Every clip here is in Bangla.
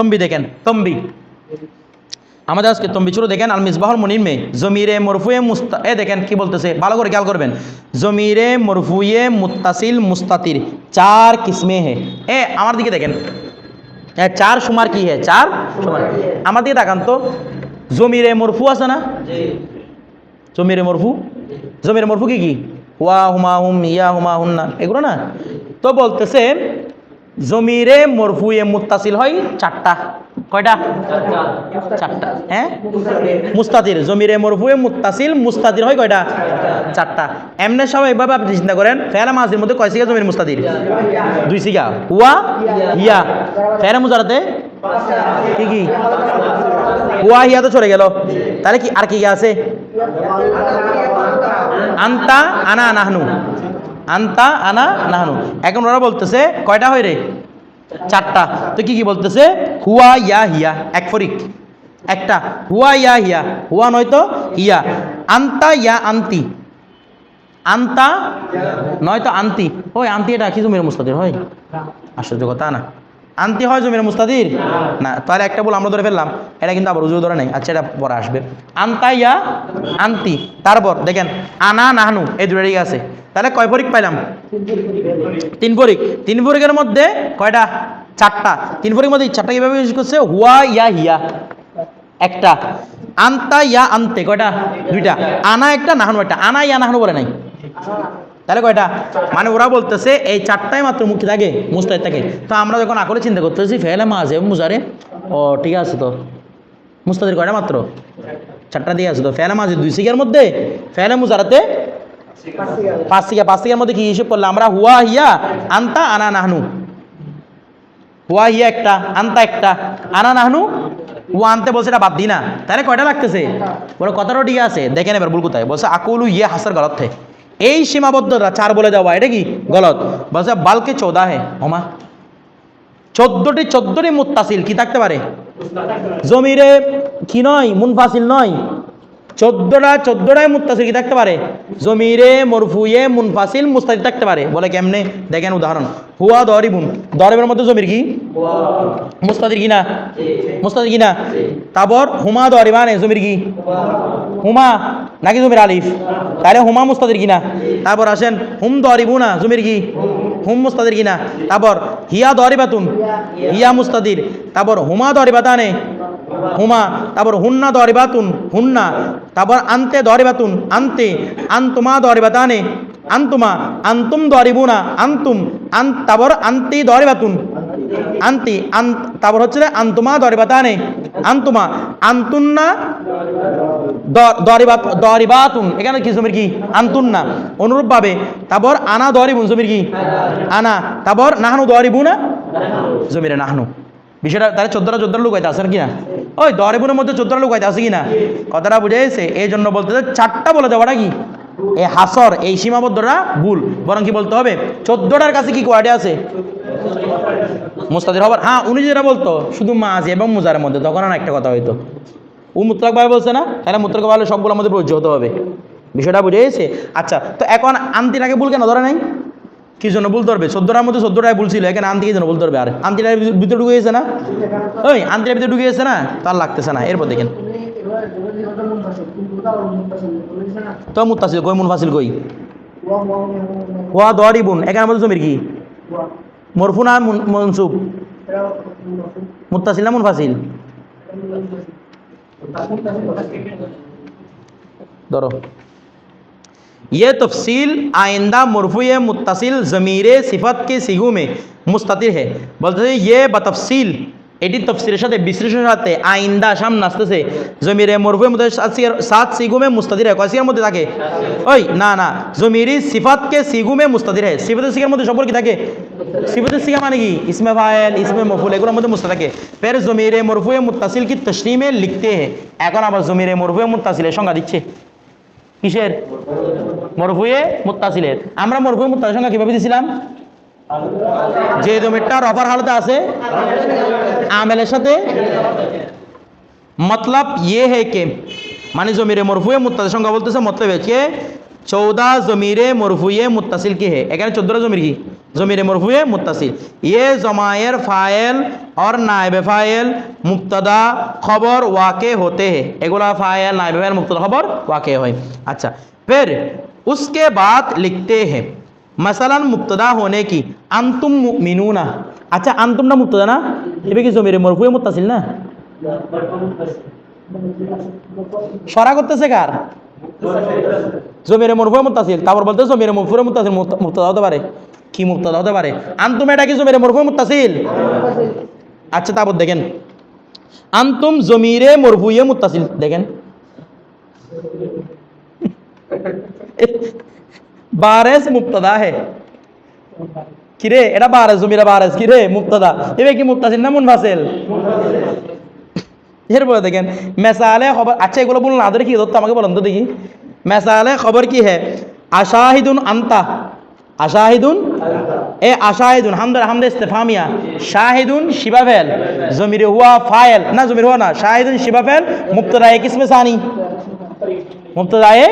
তম্বি দেখেন তম্বি। আমাদের আজকে তম্বি শুরু দেখেন আল মিসবাহুল মনির মে জমিরে মরফুয়ে মুস্তা এ দেখেন কি বলতেছে ভালো করে খেয়াল করবেন। জমিরে মরফুয়ে মুত্তাসিল মুস্তাতির চার কিসমে হে। এ আমার দিকে দেখেন। এ চার সুমার কি হে? চার সুমার আমার দিকে দেখান তো। জমিরে মরফু আছে না? জমিরে মরফু? জমিরে মরফু কি কি? ওয়া হুমা হুম ইয়া হুমা হুন্না এগুলো না? তো বলতেছে জমিরে মরফুয়ে মুত্তাসিল হয় চারটা। কয়টা? চারটা। হ্যাঁ? মুস্তাতির জমিরে মরফুয়ে মুত্তাসিল মুস্তাতির হয় কয়টা? চারটা। এমনি সবাই এইভাবে আপনি চিন্তা করেন, ফেরা মাসের মধ্যে কয় সিগা জমির মুস্তাতির দুই সিগা। হুয়া ইয়া। ফেরা মুজারাতে? কি কি? হুয়া হিয়া তো চলে গেল। তাহলে কি আর কি আছে? আন্তা, আনা, নাহনু। আন্তা আনা নাহানু। এখন ওরা বলতেছে, কয়টা হয় রে? চারটা। তো কি কি বলতেছে? হুয়া ইয়া হিয়া, এক ফরিক। একটা, হুয়া ইয়া হিয়া। হুয়া নয়তো হিয়া। আন্তা ইয়া আন্তি। আন্তা নয়তো আন্তি। ওই আন্তি এটা কিছু মেরে মুস্তাদের? হয়। আশ্চর্য কথা না। আন্তি হয় জমির মুস্তাদির? না, তাহলে একটা বল আমরা ধরে ফেললাম। এটা কিন্তু আবার উজু ধরে নেই। আচ্ছা এটা পরে আসবে। আন্তা ইয়া আন্তি। তারপর দেখেন, আনা নাহনু, এই দুটাই আছে। তাহলে কয় ফরিক পাইলাম? তিন ফরিক তিন ফরিকের মধ্যে কয়টা? চারটা। তিন ফরিকের মধ্যে চারটা কীভাবে ইউজ করছে? হুয়া, ইয়া, হিয়া। একটা। আন্তা ইয়া আনতে। কয়টা? দুইটা। আনা একটা, নাহানু একটা। আনা, ইয়া, নাহানু বলে নাই। তাহলে কয়টা? মানে ওরা বলতেছে, এই চারটাই মাত্র মুখে থাকে মুস্তাহিদ থাকে। তো আমরা যখন আকলে চিন্তা করতেছি, ফেলে মাঝে মুজারে, ও, ঠিক আছে তো। মুস্তাদের কয়টা মাত্র? চারটা দিয়ে আছে তো। ফেলে মাঝে দুই সিগের মধ্যে, ফেলে মুজারাতে পাঁচ সিগা পাঁচ সিগার মধ্যে কি হিসেব করলে? আমরা হুয়া হিয়া, আন্তা, আনা নাহনু। হুয়া হিয়া একটা, আন্তা একটা, আনা নাহনু। ও আনতে বলছে, এটা বাদ দিই না। তাহলে কয়টা লাগতেছে? বলে কথাটাও ঠিক আছে। দেখেন এবার ভুল কোথায়। বলছে, আকুলু ইয়ে হাসার গলত থে। এই সীমাবদ্ধতা চার বলে দেওয়া এটা কি? গলত। বলছে বালকে চৌদা হে ওমা। চোদ্দটি চোদ্দটি মুত্তাসিল কি থাকতে পারে? জমিরে কি নয় মুনফাসিল নয়। চোদ্দটা চোদ্দটায় মুত্তাসিল কি থাকতে পারে? জমিরে মরফুয়ে মুনফাসিল মুস্তাদির থাকতে পারে। বলে কেমনে? দেখেন উদাহরণ। হুয়া দরিবুন। দরিবের মধ্যে জমির কি? মুস্তাদির কি না? মুস্তাদির কি না? তারপর হুমা দরিবানে জমির কি? হুমা। নাকি জমির আলিফ? তাহলে হুমা মুস্তাদির কিনা তারপর আসেন, হুম দরিবুনা, জমির কি? হুম মুস্তাদির কিনা তারপর হিয়া দরিবাতুন, হিয়া মুস্তাদির। তারপর হুমা দরিবাতানে, হুমা। তারপর হুন্না দরিবাতুন, হুন্না। তারপর আন্তে দরিবাতুন, আন্তে। আন্তুমা দরিবাতানে, আন্তুমা। আন্তুম দরিবুনা, আন্তুম। আন তারপর আন্তি দরিবাতুন। আন্তি, আন তারপর হচ্ছে আন্তুমা দরিবাতানে, আন্তুমা। আন্তুন্না দরিবাতুন। এখানে কি জমির কি? আন্তুন্না অনুরূপভাবে তারপর আনা দরিবুন। জমির কি? আনা। তারপর নাহানু জমিরে নাহানু। বিষয়টা চোদ্দটা চোদ্দটা কি না? ওই দরিবুনের মধ্যে চোদ্দটা কি না? কথাটা বুঝে গেছে এই জন্য বলতে চারটা বলে দেওয়াটা কি? এই হাসর, এই সীমাবদ্ধটা ভুল। বরং কি বলতে হবে? চোদ্দটার কাছে কি কোয়াডে আছে? মুস্তাদির হবার হ্যাঁ উনি যেটা বলতো, শুধু মাঝ এবং মুজারের মধ্যে, তখন একটা কথা হইতো। ও মুতলাক ভাবে বলছে না? তাহলে মুতলাক ভাবে সবগুলো আমাদের প্রযোজ্য হতে হবে। বিষয়টা বুঝে গেছে? আচ্ছা তো এখন আন্তিটাকে ভুল কেন? ধরে নাই? কি জন্য ভুল ধরবে? চোদ্দটার মধ্যে চোদ্দটায় ভুল ছিল, এখানে আন্তি কি জন্য ভুল ধরবে? আর আন্তিটার ভিতরে ঢুকে গেছে না? ওই আন্তিটার ভিতরে ঢুকে গেছে না? তার লাগতেছে না। এরপর দেখেন। তো মুতাসিল কই মুন ফাসিল কই? ওয়া দরি বুন। এখানে মধ্যে জমির কি? মরফুনা মনসুব? মুতাসিল না মুন दो ये तफसील आइंदा मरफू मुतसिल ज़मीर सिफत के सिगू में मुस्तिर है। बल्कि ये बतफसील এটি তফসিলের সাথে বিশ্লেষণের সাথে আইন্দা সামনে আসতেছে। জমিরে মরফুয়ের মধ্যে সাত সিগুমে মুস্তাদির। হয় কয় সিগার মধ্যে থাকে? ওই, না না। জমিরি সিফাতকে সিগুমে মুস্তাদির। হয় সিফাতের সিগার মধ্যে সম্পর্কে থাকে? সিফাতের সিগা মানে কি? ইসমে ফায়েল, ইসমে মফুল এগুলোর মধ্যে মুস্তা থাকে। ফের জমিরে মরফুয়ে মুতাসিল কি তসলিমে লিখতে হয় এখন আবার জমিরে মরফুয়ে মুতাসিলের সংজ্ঞা দিচ্ছে। কিসের? মরফুয়ে মুত্তাসিলের। আমরা মরফুয়ে মুত্তাসিলের সংখ্যা কীভাবে দিছিলাম? যে জমিটা রফার হালতে আছে আমেলের সাথে মতলব ইয়ে হে কে মানে জমিরে মরফুয়ে মুত্তাসিল সংখ্যা বলতেছে মতলব হচ্ছে চৌদা জমিরে মরফুয়ে মুত্তাসিল কি হে এখানে চোদ্দটা জমির কি জমিরে মরফুয়ে মুত্তাসিল ये जमायर फाइल और नायब फाइल मुब्तदा खबर वाक़े होते हैं एगुला फाइल नायब फाइल मुब्तदा खबर वाक़े হয় अच्छा फिर उसके बाद लिखते हैं মাসালান মুক্তদা হনে কি আন্তুম মিনুনা আচ্ছা আন্তুমটা মুক্তদা না এবার কি জমির মরফুয়ে মুক্তাছিল না সরা করতেছে কার জমির মরফুয়ে মুক্তাছিল তারপর বলতে জমির মরফুয়ে মুক্তাছিল মুক্তদা হতে পারে কি মুক্তদা হতে পারে আন্তুম এটা কি জমির মরফুয়ে মুক্তাছিল আচ্ছা তারপর দেখেন আন্তুম জমিরে মরফুয়ে মুক্তাছিল দেখেন বারেস মুক্তদা হে কিরে এটা বারেস জমিরা বারেস কিরে মুক্তদা এবে কি মুত্তাসিল না মুনফাসিল এরপরে দেখেন মেসালে খবর আচ্ছা এগুলো বলুন আদরে কি ধরতো আমাকে বলুন তো দেখি মেসালে খবর কি হ্যাঁ আশাহিদুন আন্তা আশাহিদুন এ আশাহিদুন হামদার হামদে ইস্তেফামিয়া শাহিদুন শিবাফেল জমিরে হুয়া ফায়েল না জমির হুয়া না শাহিদুন শিবাফেল মুক্তদায়ে কিসমে সানি মুক্তদায়ে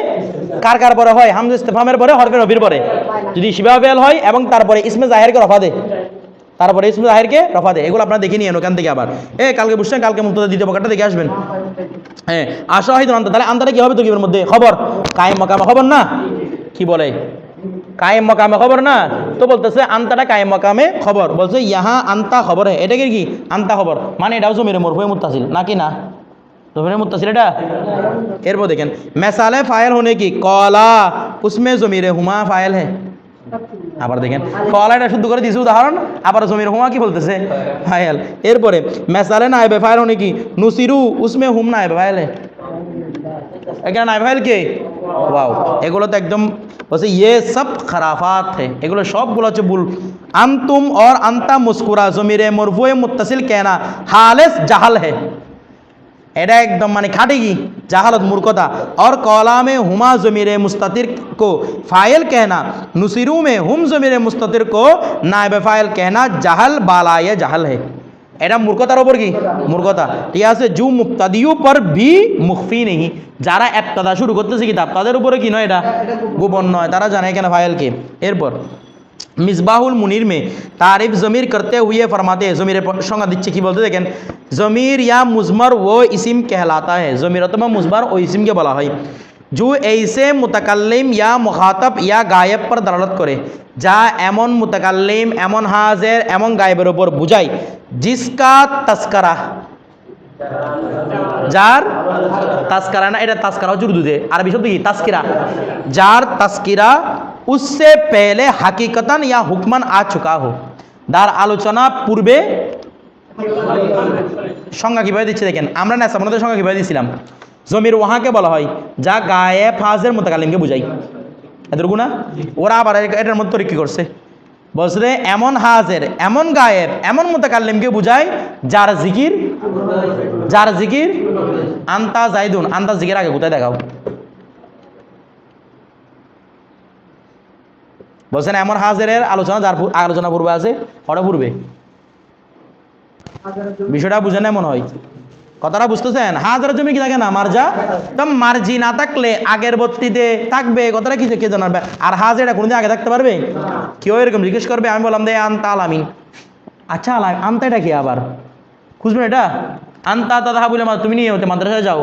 কার কার পরে হয়? হামদে ইস্তেফামের পরে হরফে রবির পরে যদি শিবাফেল হয় এবং তারপরে ইসমে জাহেরকে রফা দে। তারপরে ইসমে জাহেরকে রফা দে। এগুলো আপনারা দেখে নিয়েন ওখান থেকে আবার। এ, কালকে বুঝছেন? কালকে মুক্তদা দ্বিতীয় পকেটটা দেখে আসবেন। হ্যাঁ আশাহিদুন আন্তা তাহলে আন্তাটা কি হবে তো কিবের মধ্যে? খবর? কায়েম মকামে খবর না? কি বলে? কায়েম মকামে খবর না? তো বলতেছে, আন্তাটা কায়েম মকামে খবর। বলছে ইহা আন্তা খবর। হ্যাঁ এটা কি? আন্তা খবর। মানে এটাও জমিরে মোর হয়ে মুত্তাসিল নাকি না? জমিরের মুতাসিল এটা এরপর দেখেন মেসালে ফায়েল হনে কি কলা উসমে জমিরে হুমা ফায়েল হে আবার দেখেন কলা এটা শুদ্ধ করে দিয়েছে উদাহরণ আবার জমির হুমা কি বলতেছে ফায়েল এরপরে মেসালে নাইবে ফায়েল হনে কি নুসিরু উসমে হুম নাইবে ফায়েল হে এখানে নাইবে ফায়েল কে ওয়াও এগুলো তো একদম বলছে ইয়ে সব খারাফাত হে এগুলো সবগুলো হচ্ছে ভুল আন্তুম অর আন্তা মুস্কুরা জমিরে মরফুয়ে মুতাসিল কেনা হালেস জাহাল হে এটা একদম মানে খাটে কি জাহালত মূর্খতা और कौला में हुमा ज़मीर मुस्तर को फ़ाइल कहना नुसिरू में हुम ज़मीर मुस्तर को नायब फ़ाइल कहना জাহাল বালায়ে জাহাল হে এটা মূর্খতার ওপর কি মূর্খতা ঠিক আছে জু মুক্তাদিউ পর ভি মুখফি নেই যারা একতাদা শুরু করতেছে কিতাব তাদের উপরে কি নয় এটা গোপন নয় তারা জানে এখানে ফাইলকে এরপর মিসবাহুল মুনির মে তারিফ জমির করতে হুয়ে ফরমাতে জমির সংজ্ঞা দিচ্ছে কি বলতে দেখেন, জমির ইয়া মুজমর ও ইসিম কেহলাতা হ্যাঁ জমির অথবা মুজমার ও ইসিমকে বলা হয়। জু এইসে মুতাকাল্লিম ইয়া মুখাতব ইয়া গায়েব পর দালালত করে। যা এমন মুতাকাল্লিম, এমন হাজের, এমন গায়েবের ওপর বুঝায়, জিসকা তস্করা। যার তাস্করা না, এটা তাস্করা হচ্ছে উর্দুতে। আরবি শব্দ কি? তাস্কিরা। যার তাস্কিরা উসসে পেলে হাকিকতান ইয়া হুকমান আ চুকা হো তার আলোচনা পূর্বে সংজ্ঞা কীভাবে দিচ্ছে দেখেন আমরা নেশাবনদের সংজ্ঞা কীভাবে দিয়েছিলাম জমির ওহাকে বলা হয় যা গায়ে ফাজের মোতাকালিমকে বুঝাই এতটুকু না ওরা আবার এটার মধ্যে তরিকি করছে বলছে এমন হাজের এমন গায়েব এমন মোতাকাল্লিমকে বুঝায় যার জিকির যার জিকির আন্তা জাইদুন আন্তা জিকির আগে কোথায় দেখাও বলছেন, এমন হাজেরের আলোচনা যার আলোচনা পূর্বে আছে হঠাৎ পূর্বে? বিষয়টা বুঝে না মনে হয়। কথাটা বুঝতেছেন? হাজার জমি কি থাকে না? মার্জা? তো মার্জি না থাকলে আগের বত্তিতে থাকবে। কথাটা কি কে জানাবে আর হাজার এটা কোনোদিন আগে থাকতে পারবে? কেউ এরকম জিজ্ঞেস করবে, আমি বললাম, দে আনতা আলামিন আচ্ছা আলাম আনতা এটা কি আবার? খুঁজবেন এটা? আনতা দাদা বলে তুমি নিয়ে হতে মাদ্রাসায় যাও।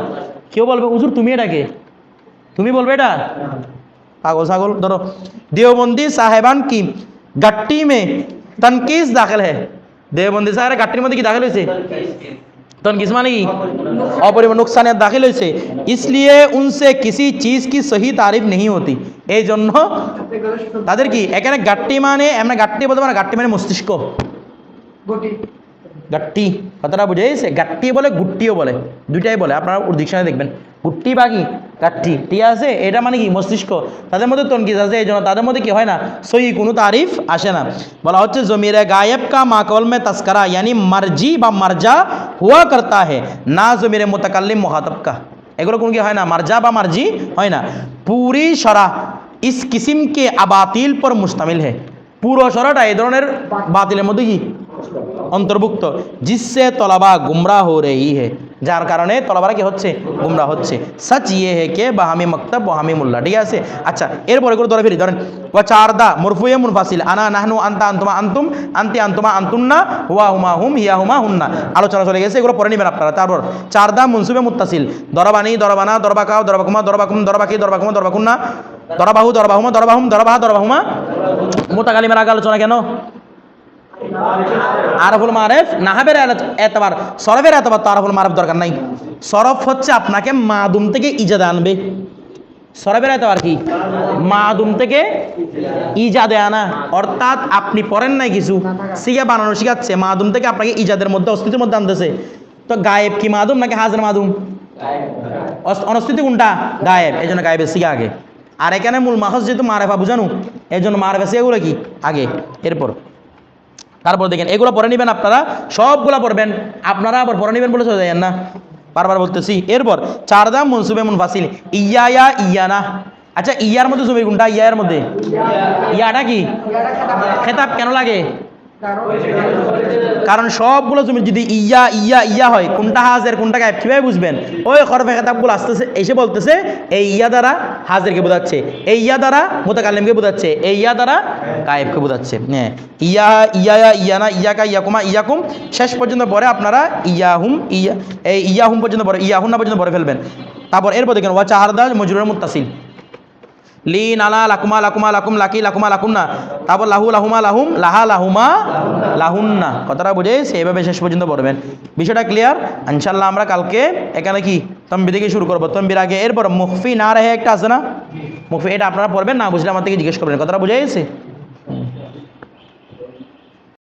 কেউ বলবে, হুজুর, তুমি এটা কে তুমি বলবে এটা? পাগল ছাগল ধরো দেওবন্দি সাহেবান কি গাট্টি মে তনকিস দাখিল হে দেওবন্দি সাহেবের গাট্টির মধ্যে কি দাখিল হয়েছে तनकीस माने की অপরিমাণ নুকসানের দাখিল হয়েছে इसलिए उनसे किसी चीज़ की सही तारीफ नहीं होती এই জন্য তাদের কি এখানে গাট্টি মানে এমনি গাট্টি বলতে পারে গাট্টি মানে মস্তিষ্ক গাট্টি কথাটা বুঝেছে গাট্টি বলে গুট্টিও বলে দুইটাই বলে আপনারা ওর ডিকশনারি দেখবেন কুট্টি বাগি কাঠি ঠিক আছে? এটা মানে কি? মস্তিষ্ক। তাদের মধ্যে তনকিজ আছে, এই জন্য তাদের মধ্যে কি হয় না? সহি কোনো তারিফ আসে না। বলা হচ্ছে, জমিরে গায়েব কা মা কলমে তস্করা, ইয়ানি মার্জি বা মার্জা হুয়া করতা হে, না জমিরে মোতাকাল্লিম মোহাতব কা। এগুলো কোনো কি হয় না? মার্জা বা মার্জি হয় না। পুরি সরা ইস কিসিমকে আবাতিল পর মুস্তামিল হে। পুরো সরাটা এই ধরনের বাতিলের মধ্যে কি? অন্তর্ভুক্ত। জিসসে তলাবা গুমরা হো রही হে। যার কারণে তলাবারা কি হচ্ছে? গুমরা হচ্ছে। সচ ইয়ে হে কে বাহামি মক্তব, বাহামি মুল্লা। ঠিক আছে? আচ্ছা এরপরে করে ধরে ফিরি ধরেন ও চারদা মুরফুয়ে মুনফাসিল। আনা নাহনু আন্তা আন্তুমা আন্তুম, আন্তি আন্তুমা আন্তুন্না, হুয়া হুমা হুম, হিয়া হুমা হুন্না। আলোচনা চলে গেছে, এগুলো পরে নেবেন আপনারা। তারপর, চারদা মুনসুবে মুত্তাসিল। দরবানি, দরবানা, দরবাকাও, দরবাকুমা, দরবাকুম, দরবাকি, দরবাকুমা, দরবাকুন্না। দরবাহু, দরবাহুমা, দরবাহুম, দরবাহা, দরবাহুমা। মোতাকালিমের আগে আলোচনা কেন? আরফুল মারেফ নাহাবের এতবার, সরফের এতবার তো আরফুল মারেফ দরকার নাই। সরফ হচ্ছে আপনাকে মাদুম থেকে ইজাদে আনবে। সরফের এতবার কি? মাদুম থেকে ইজাদে আনা। অর্থাৎ আপনি পড়েন নাই কিছু, শিখে বানানো শিখাচ্ছে। মাদুম থেকে আপনাকে ইজাদের মধ্যে অস্তিত্বের মধ্যে আনতেছে। তো গায়েব কি মাদুম নাকি হাজার মাদুম? অনস্তিত্ব কোনটা? গায়েব। এই জন্য গায়েবের শিখা আগে। আর এখানে মূল মাহস যেহেতু মারেফা বুঝানো এই জন্য মারেফা শিখাগুলো কি? আগে। এরপর। তারপর দেখেন, এগুলো পরে নেবেন আপনারা, সবগুলো পড়বেন আপনারা আবার পরে নেবেন বলে চলে যাবেন না? বারবার বলতেছি। এরপর চার দাম মনসুবে মন ফাসিল ইয়া ইয়া না। আচ্ছা ইয়ার মধ্যে জমির কোনটা? ইয়ার মধ্যে? ইয়াটা কি? খেতাব কেন লাগে? কারণ সবগুলো জমি যদি ইয়া ইয়া ইয়া হয়, কোনটা হাজের, কোনটা গায়েব, কীভাবে বুঝবেন? ওই খরফে খেতাবগুলো আসতেছে, এসে বলতেছে, এই ইয়া দ্বারা হাজেরকে বোঝাচ্ছে, এই ইয়া দ্বারা মোতাকালিমকে বোঝাচ্ছে, এই ইয়া দ্বারা গায়েবকে বোঝাচ্ছে। হ্যাঁ ইয়া ইয়া ইয়া ইয়ানা ইয়াকা, ইয়াকুমা, ইয়াকুম, শেষ পর্যন্ত পরে আপনারা ইয়াহুম, ইয়া, এই ইয়াহুম পর্যন্ত পরে ইয়াহুন্না পর্যন্ত পরে ফেলবেন। তারপর এরপর দেখেন, ওয়া চাহারদা মজরুরের মুত্তাসিল। লি নালা লাকুমা লাকুমা লাকুম লাকি লাকুমা লাকুম না তারপর লাহু লাহুমা লাহুম, লাহা লাহুমা লাহুন না কথাটা বুঝে সেইভাবে শেষ পর্যন্ত পড়বেন। বিষয়টা ক্লিয়ার ইনশাল্লাহ আমরা কালকে এখানে কি? তম্বি থেকে শুরু করব। তম্বির আগে, এরপর মুখফি না রেহে একটা আছে না? মুখফি এটা আপনারা পড়বেন, না বুঝলে আমার থেকে জিজ্ঞেস করবেন। কথাটা বুঝে গেছে?